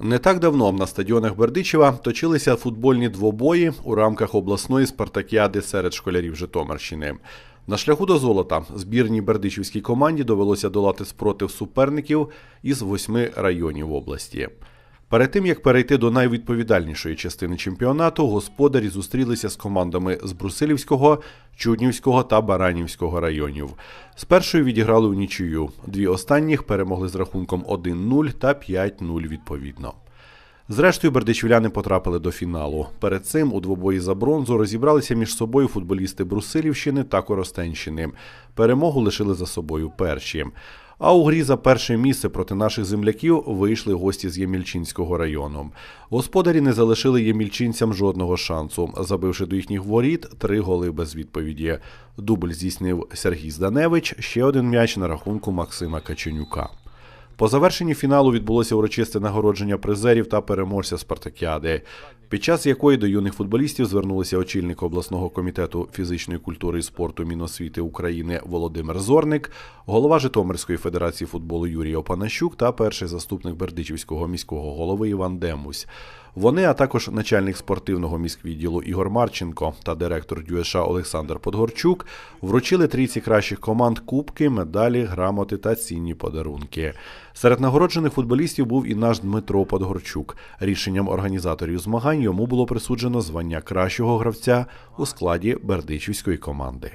Не так давно на стадіонах Бердичева точилися футбольні двобої у рамках обласної спартакіади серед школярів Житомирщини. На шляху до золота збірній бердичівській команді довелося долати спротив суперників із восьми районів області. Перед тим як перейти до найвідповідальнішої частини чемпіонату, господарі зустрілися з командами з Брусилівського, Чуднівського та Баранівського районів. З першою відіграли у нічию. Дві останніх перемогли з рахунком 1-0 та 5-0 відповідно. Зрештою, бердичівляни потрапили до фіналу. Перед цим у двобої за бронзу розібралися між собою футболісти Брусилівщини та Коростенщини. Перемогу лишили за собою перші. А у грі за перше місце проти наших земляків вийшли гості з Ємільчинського району. Господарі не залишили ємільчинцям жодного шансу, забивши до їхніх воріт три голи без відповіді. Дубль здійснив Сергій Зданевич, ще один м'яч на рахунку Максима Каченюка. По завершенні фіналу відбулося урочисте нагородження призерів та переможця спартакіади, під час якої до юних футболістів звернулися очільник обласного комітету фізичної культури і спорту Міносвіти України Володимир Зорник, голова Житомирської федерації футболу Юрій Опанащук та перший заступник Бердичівського міського голови Іван Демусь. Вони, а також начальник спортивного міськвідділу Ігор Марченко та директор ДЮСШ Олександр Подгорчук вручили трійці кращих команд кубки, медалі, грамоти та цінні подарунки. Серед нагороджених футболістів був і наш Дмитро Подгорчук. Рішенням організаторів змагань йому було присуджено звання кращого гравця у складі бердичівської команди.